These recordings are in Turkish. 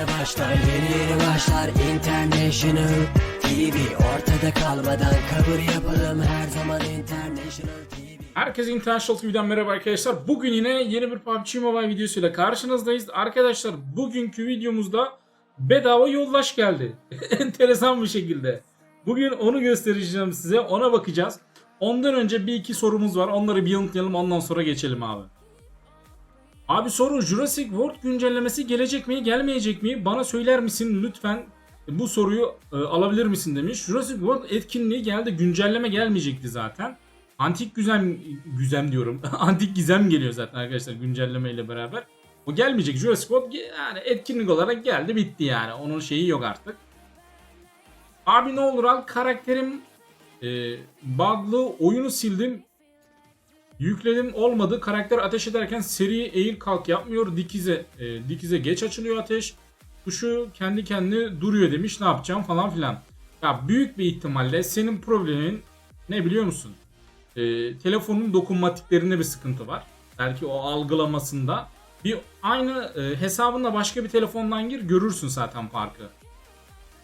yeni başlar Yeni yeni başlar International TV Ortada kalmadan kabul yapalım Her zaman International TV Herkese International TV'den merhaba arkadaşlar. Bugün yine yeni bir PUBG Mobile videosuyla karşınızdayız. Arkadaşlar bugünkü videomuzda bedava yollaş geldi. Enteresan bir şekilde. Bugün onu göstereceğim size. Ona bakacağız. Ondan önce bir iki sorumuz var. Onları bir yanıtlayalım ondan sonra geçelim abi. Abi soru Jurassic World güncellemesi gelecek mi gelmeyecek mi? Bana söyler misin lütfen bu soruyu e, alabilir misin demiş. Jurassic World etkinliği geldi. Güncelleme gelmeyecekti zaten. Antik güzem güzem diyorum. Antik gizem geliyor zaten arkadaşlar güncelleme ile beraber. O gelmeyecek. Jurassic World yani etkinlik olarak geldi bitti yani. Onun şeyi yok artık. Abi ne olur al karakterim e, bug'lı oyunu sildim. Yükledim olmadı. Karakter ateş ederken seri eğil kalk yapmıyor. Dikize e, dikize geç açılıyor ateş. Tuşu kendi kendine duruyor demiş. Ne yapacağım falan filan. Ya büyük bir ihtimalle senin problemin ne biliyor musun? E, telefonun dokunmatiklerinde bir sıkıntı var. Belki o algılamasında. Bir aynı e, hesabında başka bir telefondan gir görürsün zaten farkı.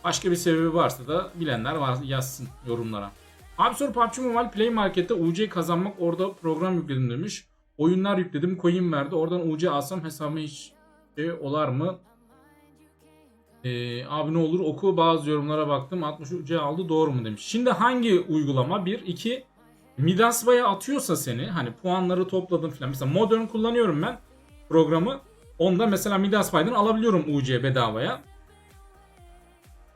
Başka bir sebebi varsa da bilenler var yazsın yorumlara. Abi sonra PUBG Mobile Play Market'te UC kazanmak orada program yükledim demiş. Oyunlar yükledim coin verdi. Oradan UC alsam hesabıma hiç şey olar mı? Ee, abi ne olur oku bazı yorumlara baktım 60 UC aldı doğru mu demiş. Şimdi hangi uygulama? 1, 2 Midasba'ya atıyorsa seni hani puanları topladın falan. Mesela Modern kullanıyorum ben programı. Onda mesela Midasbay'dan alabiliyorum UC bedavaya.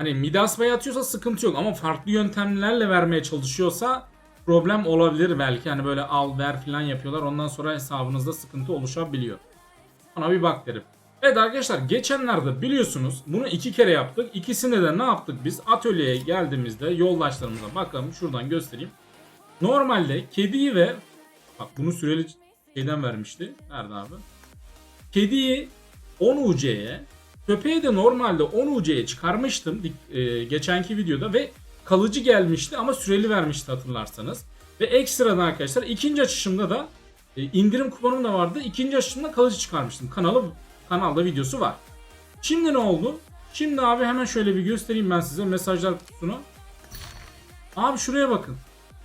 Hani Midasba'ya atıyorsa sıkıntı yok ama farklı yöntemlerle vermeye çalışıyorsa problem olabilir belki. Hani böyle al ver falan yapıyorlar. Ondan sonra hesabınızda sıkıntı oluşabiliyor. Ona bir bak derim. Evet arkadaşlar geçenlerde biliyorsunuz bunu iki kere yaptık. İkisinde de ne yaptık biz? Atölyeye geldiğimizde yoldaşlarımıza bakalım şuradan göstereyim. Normalde kediyi ve bak bunu süreli şeyden vermişti. Nerede abi? Kediyi 10 UC'ye köpeği de normalde 10 UC'ye çıkarmıştım e, geçenki videoda ve kalıcı gelmişti ama süreli vermişti hatırlarsanız. Ve ekstradan arkadaşlar ikinci açışımda da e, indirim kuponum da vardı. İkinci açışımda kalıcı çıkarmıştım. Kanalı kanalda videosu var. Şimdi ne oldu? Şimdi abi hemen şöyle bir göstereyim ben size mesajlar kutusunu. Abi şuraya bakın.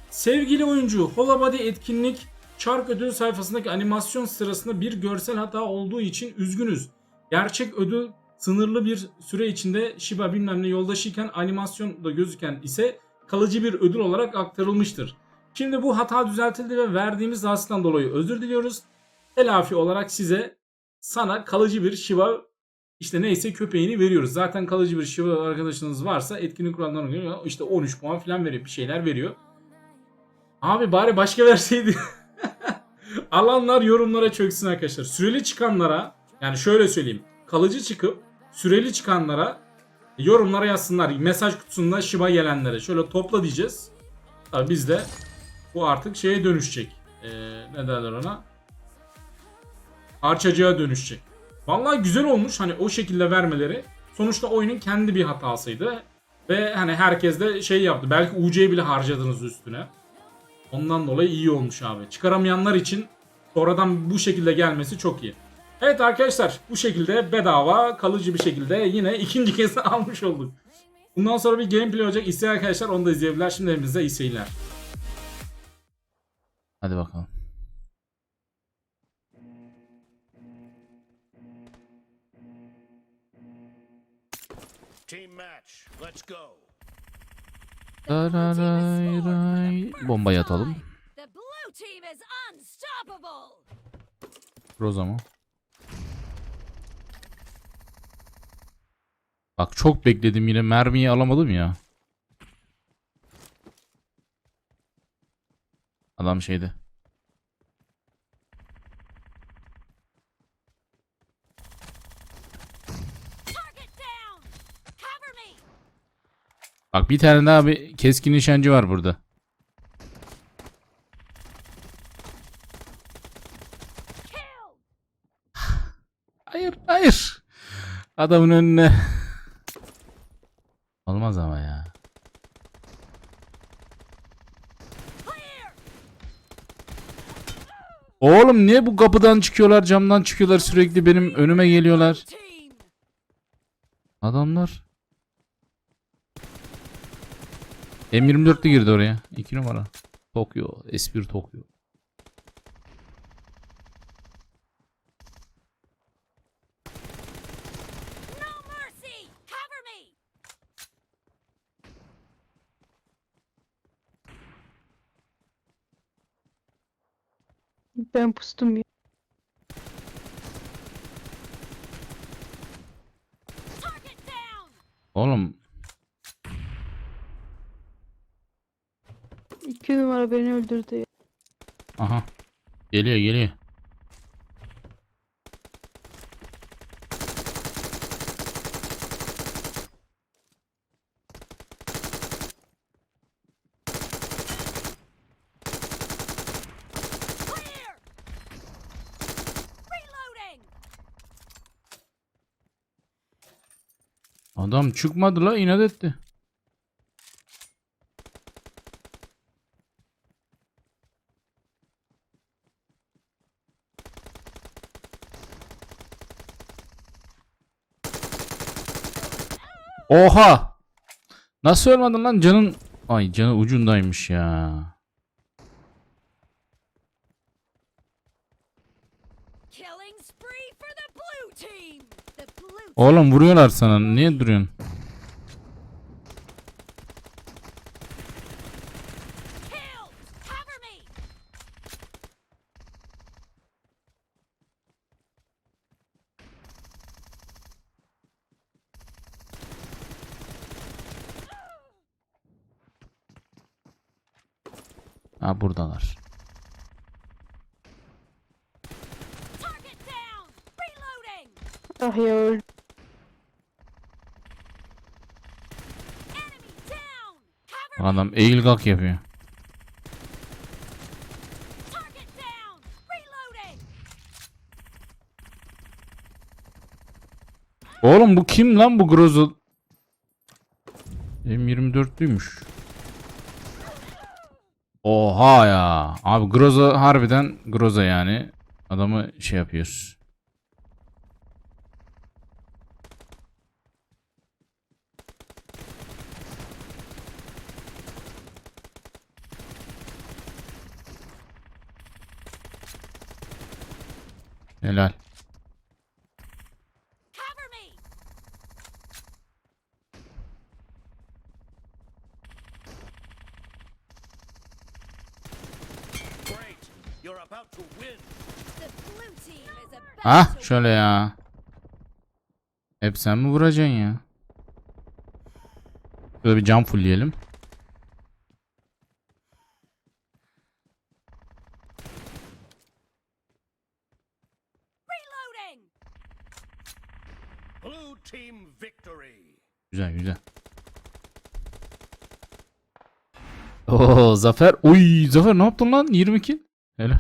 Sevgili oyuncu, Holabody etkinlik çark ödül sayfasındaki animasyon sırasında bir görsel hata olduğu için üzgünüz. Gerçek ödül sınırlı bir süre içinde Shiba bilmem ne yoldaşıyken animasyonda gözüken ise kalıcı bir ödül olarak aktarılmıştır. Şimdi bu hata düzeltildi ve verdiğimiz rahatsızlıktan dolayı özür diliyoruz. Telafi olarak size sana kalıcı bir Shiba işte neyse köpeğini veriyoruz. Zaten kalıcı bir Shiba arkadaşınız varsa etkinlik kurallarına göre işte 13 puan falan veriyor. Bir şeyler veriyor. Abi bari başka verseydi. Alanlar yorumlara çöksün arkadaşlar. Süreli çıkanlara yani şöyle söyleyeyim. Kalıcı çıkıp süreli çıkanlara yorumlara yazsınlar. Mesaj kutusunda Shiba gelenlere. Şöyle topla diyeceğiz. Tabii biz de bu artık şeye dönüşecek. Ee, ne derler ona? Harçacığa dönüşecek. Vallahi güzel olmuş hani o şekilde vermeleri. Sonuçta oyunun kendi bir hatasıydı. Ve hani herkes de şey yaptı. Belki UC'yi bile harcadınız üstüne. Ondan dolayı iyi olmuş abi. Çıkaramayanlar için sonradan bu şekilde gelmesi çok iyi. Evet arkadaşlar bu şekilde bedava kalıcı bir şekilde yine ikinci kez almış olduk. Bundan sonra bir gameplay olacak. İsteyen arkadaşlar onu da izleyebilirler. Şimdi hepinize iyi seyirler. Hadi bakalım. Team match. Let's go. Dararay ray. Bombayı atalım. Roza mı? Bak çok bekledim yine mermiyi alamadım ya. Adam şeydi. Bak bir tane daha bir keskin nişancı var burada. Hayır hayır. Adamın önüne. Olmaz ama ya. Oğlum niye bu kapıdan çıkıyorlar camdan çıkıyorlar sürekli benim önüme geliyorlar. Adamlar. M24'lü girdi oraya. 2 numara. Tokyo. S1 Tokyo. Ben pustum ya. Oğlum İki numara beni öldürdü ya. aha. Geliyor geliyor. Adam çıkmadı la inat etti. Oha! Nasıl ölmedin lan canın? Ay canı ucundaymış ya. Oğlum vuruyorlar sana. Niye duruyorsun? Ha buradalar. Ah ya öldü. Adam eğil kalk yapıyor. Oğlum bu kim lan bu Grozo? M24'lüymüş. Oha ya. Abi Groza harbiden Groza yani. Adamı şey yapıyoruz. About Ah to şöyle ya. Hep sen mi vuracaksın ya? Şöyle bir cam fullleyelim. Blue team victory. Güzel güzel. Oo Zafer. Uy Zafer ne yaptın lan? 22. Helal.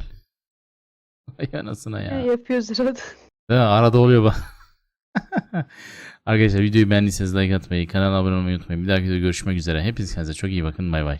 Ay anasına Ya. ya. Yapıyoruz arada. Değil mi? Arada oluyor bak. Arkadaşlar videoyu beğendiyseniz like atmayı, kanala abone olmayı unutmayın. Bir dahaki videoda görüşmek üzere. Hepiniz kendinize çok iyi bakın. Bay bay.